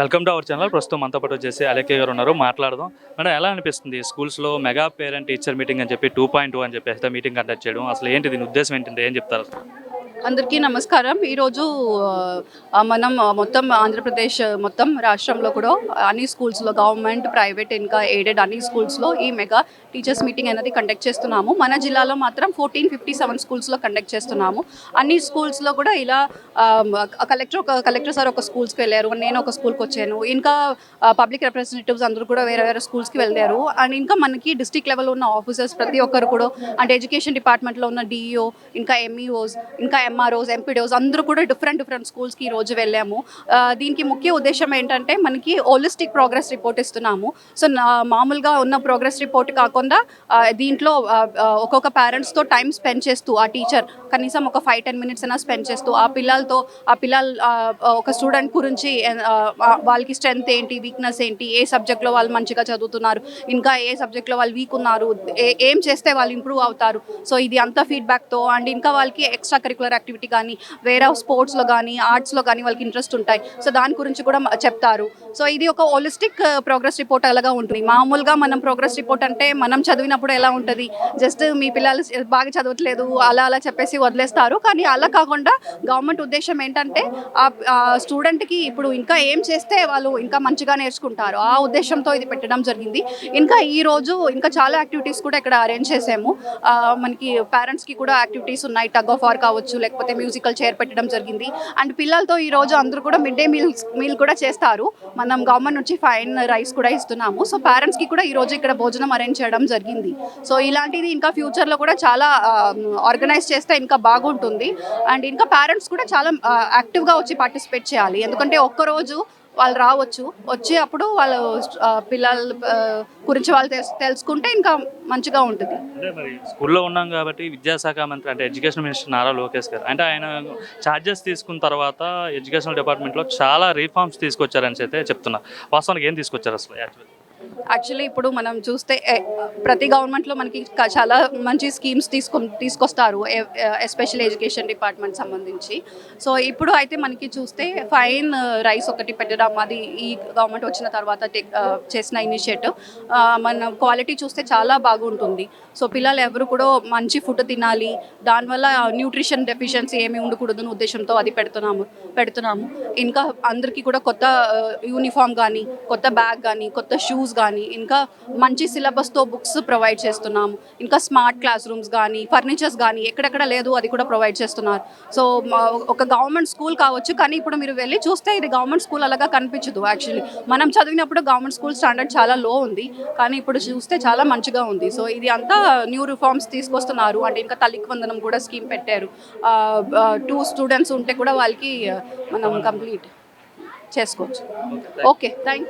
Welcome to our channel. ప్రస్తుతం మనతో పాటు వచ్చేసి అలేఖ్య గారు ఉన్నారు. మాట్లాడదాం. మేడం ఎలా అనిపిస్తుంది? స్కూల్స్లో మెగా పేరెంట్ టీచర్ మీటింగ్ అని చెప్పి టూ పాయింట్ టూ అని చెప్పి మీటింగ్ కండక్ట్ చేయడం అసలు ఏంటి దీని ఉద్దేశం ఏంటంటే ఏం చెప్తారు? అందరికీ నమస్కారం. ఈరోజు మనం మొత్తం ఆంధ్రప్రదేశ్ మొత్తం రాష్ట్రంలో కూడా అన్ని స్కూల్స్లో గవర్నమెంట్ ప్రైవేట్ ఇంకా ఎయిడెడ్ అన్ని స్కూల్స్లో ఈ మెగా టీచర్స్ మీటింగ్ అనేది కండక్ట్ చేస్తున్నాము. మన జిల్లాలో మాత్రం ఫోర్టీన్ ఫిఫ్టీ సెవెన్ స్కూల్స్లో కండక్ట్ చేస్తున్నాము. అన్ని స్కూల్స్లో కూడా ఇలా కలెక్టర్ ఒక కలెక్టర్ సార్ ఒక స్కూల్స్కి వెళ్ళారు. నేను ఒక స్కూల్కి వచ్చాను. ఇంకా పబ్లిక్ రిప్రజెంటేటివ్స్ అందరూ కూడా వేరే వేరే స్కూల్స్కి వెళ్ళారు. అండ్ ఇంకా మనకి డిస్ట్రిక్ట్ లెవెల్ ఉన్న ఆఫీసర్స్ ప్రతి ఒక్కరు కూడా అంటే ఎడ్యుకేషన్ డిపార్ట్మెంట్లో ఉన్న డిఈఓ ఇంకా ఎంఈఓస్ ఇంకా ఎంఆర్ఓస్ ఎంపీడోస్ అందరూ కూడా డిఫరెంట్ డిఫరెంట్ స్కూల్స్కి ఈరోజు రోజు వెళ్ళాము. దీనికి ముఖ్య ఉద్దేశం ఏంటంటే మనకి హోలిస్టిక్ ప్రోగ్రెస్ రిపోర్ట్ ఇస్తున్నాము. సో నా- మామూలుగా ఉన్న ప్రోగ్రెస్ రిపోర్ట్ కాకుండా దీంట్లో ఒక్కొక్క పేరెంట్స్తో టైం స్పెండ్ చేస్తూ ఆ టీచర్ కనీసం ఒక ఫైవ్ టెన్ మినిట్స్ అయినా స్పెండ్ చేస్తూ ఆ పిల్లలతో ఆ పిల్లల ఒక స్టూడెంట్ గురించి వాళ్ళకి స్ట్రెంగ్త్ ఏంటి వీక్నెస్ ఏంటి ఏ సబ్జెక్ట్లో వాళ్ళు మంచిగా చదువుతున్నారు ఇంకా ఏ సబ్జెక్ట్లో వాళ్ళు వీక్ ఉన్నారు ఏ- ఏం చేస్తే వాళ్ళు ఇంప్రూవ్ అవుతారు. సో ఇది అంతా ఫీడ్బ్యాక్తో అండ్ ఇంకా వాళ్ళకి ఎక్స్ట్రా కరికులర్ యాక్టివిటీ కానీ వేరే స్పోర్ట్స్లో కానీ ఆర్ట్స్లో కానీ వాళ్ళకి ఇంట్రెస్ట్ ఉంటాయి. సో దాని గురించి కూడా చెప్తారు. సో ఇది ఒక హోలిస్టిక్ ప్రోగ్రెస్ రిపోర్ట్ అలాగా ఉంటుంది. మామూలుగా మనం ప్రోగ్రెస్ రిపోర్ట్ అంటే మనం చదివినప్పుడు ఎలా ఉంటుంది? జస్ట్ మీ పిల్లలు బాగా చదవట్లేదు అలా అలా చెప్పేసి వదిలేస్తారు. కానీ అలా కాకుండా గవర్నమెంట్ ఉద్దేశం ఏంటంటే ఆ స్టూడెంట్కి ఇప్పుడు ఇంకా ఏం చేస్తే వాళ్ళు ఇంకా మంచిగా నేర్చుకుంటారు? ఆ ఉద్దేశంతో ఇది పెట్టడం జరిగింది. ఇంకా ఈ రోజు ఇంకా చాలా యాక్టివిటీస్ కూడా ఇక్కడ అరేంజ్ చేసాము. మనకి పేరెంట్స్కి కూడా యాక్టివిటీస్ ఉన్నాయి. టగ్ ఆఫ్ వార్ కావచ్చు లేకపోతే మ్యూజికల్ చైర్ పెట్టడం జరిగింది. అండ్ పిల్లలతో ఈ రోజు అందరూ కూడా మిడ్ డే మీల్ మీల్ కూడా చేస్తారు. మనం గవర్నమెంట్ నుంచి ఫైన్ రైస్ కూడా ఇస్తున్నాము. సో పేరెంట్స్కి కూడా ఈరోజు ఇక్కడ భోజనం అరేంజ్ చేయడం జరిగింది. సో ఇలాంటిది ఇంకా ఫ్యూచర్లో కూడా చాలా um, ఆర్గనైజ్ చేస్తే ఇంకా బాగుంటుంది. అండ్ ఇంకా పేరెంట్స్ కూడా చాలా uh, యాక్టివ్గా వచ్చి పార్టిసిపేట్ చేయాలి. ఎందుకంటే ఒక్కరోజు వాళ్ళు రావచ్చు. వచ్చి అప్పుడు వాళ్ళు పిల్లల గురించి వాళ్ళు తెలుసుకుంటే ఇంకా మంచిగా ఉంటుంది. అంటే మరి స్కూల్లో ఉన్నాం కాబట్టి విద్యాశాఖ మంత్రి అంటే ఎడ్యుకేషన్ మినిస్టర్ నారా లోకేష్ గారు అంటే ఆయన ఛార్జెస్ తీసుకున్న తర్వాత ఎడ్యుకేషన్ డిపార్ట్మెంట్లో చాలా రీఫార్మ్స్ తీసుకొచ్చారని అయితే చెప్తున్నారు వాస్తవానికి ఏం తీసుకొచ్చారు అసలు? యాక్చువల్లీ యాక్చువల్లీ ఇప్పుడు మనం చూస్తే ప్రతి గవర్నమెంట్లో మనకి చాలా మంచి స్కీమ్స్ తీసుకొ తీసుకొస్తారు ఎస్పెషల్ ఎడ్యుకేషన్ డిపార్ట్మెంట్ సంబంధించి. సో ఇప్పుడు అయితే మనకి చూస్తే ఫైన్ రైస్ uh, ఒకటి పెట్టడం అది ఈ గవర్నమెంట్ వచ్చిన తర్వాత టెక్- చేసిన ఇనిషియేటివ్ మన క్వాలిటీ చూస్తే చాలా బాగుంటుంది. సో పిల్లలు ఎవరు కూడా మంచి ఫుడ్ తినాలి దానివల్ల న్యూట్రిషన్ డెఫిషియన్సీ ఏమి ఉండకూడదు ఉద్దేశంతో అది పెడుతున్నాము పెడుతున్నాము. ఇంకా అందరికీ కూడా కొత్త uh, యూనిఫామ్ కానీ కొత్త బ్యాగ్ కానీ కొత్త షూస్ కానీ ఇంకా మంచి సిలబస్తో బుక్స్ ప్రొవైడ్ చేస్తున్నాము. ఇంకా స్మార్ట్ క్లాస్ రూమ్స్ కానీ ఫర్నిచర్స్ కానీ ఎక్కడెక్కడ లేదు అది కూడా ప్రొవైడ్ చేస్తున్నారు. సో ఒక గవర్నమెంట్ స్కూల్ కావచ్చు కానీ ఇప్పుడు మీరు వెళ్ళి చూస్తే ఇది గవర్నమెంట్ స్కూల్ అలాగా కనిపించదు యాక్చువల్లీ. మనం చదివినప్పుడు గవర్నమెంట్ స్కూల్ స్టాండర్డ్ చాలా లో ఉంది కానీ ఇప్పుడు చూస్తే చాలా మంచిగా ఉంది. సో ఇది అంతా న్యూ రిఫార్మ్స్ తీసుకొస్తున్నారు. అంటే ఇంకా తల్లికి వందనం కూడా స్కీమ్ పెట్టారు. టూ స్టూడెంట్స్ ఉంటే కూడా వాళ్ళకి మనం కంప్లీట్ చేసుకోవచ్చు. Okay thank